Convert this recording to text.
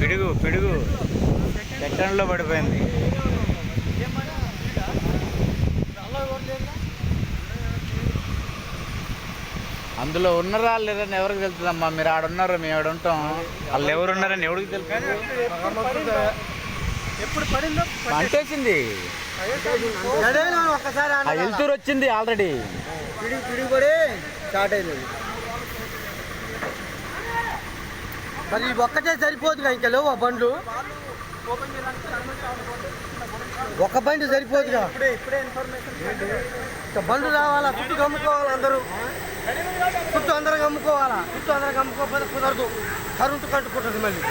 పిడుగు పిడుగు. చట్టంలో పడిపోయింది. అందులో ఉన్నారా లేదని ఎవరికి తెలుస్తుందమ్మా మీరు ఆడ ఉన్నారు మేము ఆడ ఉంటాం. వాళ్ళు ఎవరు ఉన్నారని ఎవరికి పడిందో? అంటేసింది. వెళ్తూరు వచ్చింది ఆల్రెడీ. స్టార్ట్ అయింది మరి ఒక్కటే సరిపోదు ఇంకా లేవు ఆ బండ్లు? ఒక బండి సరిపోదుగా? బండ్లు రావాలా? చుట్టూ గమ్ముకోవాలి అందరూ? చుట్టూ అందరూ కమ్ముకోవాలా? చుట్టూ అందరూ కమ్ముకోకపోతే కుదరదు. కరెంటు కట్టుకుంటుంది మళ్ళీ.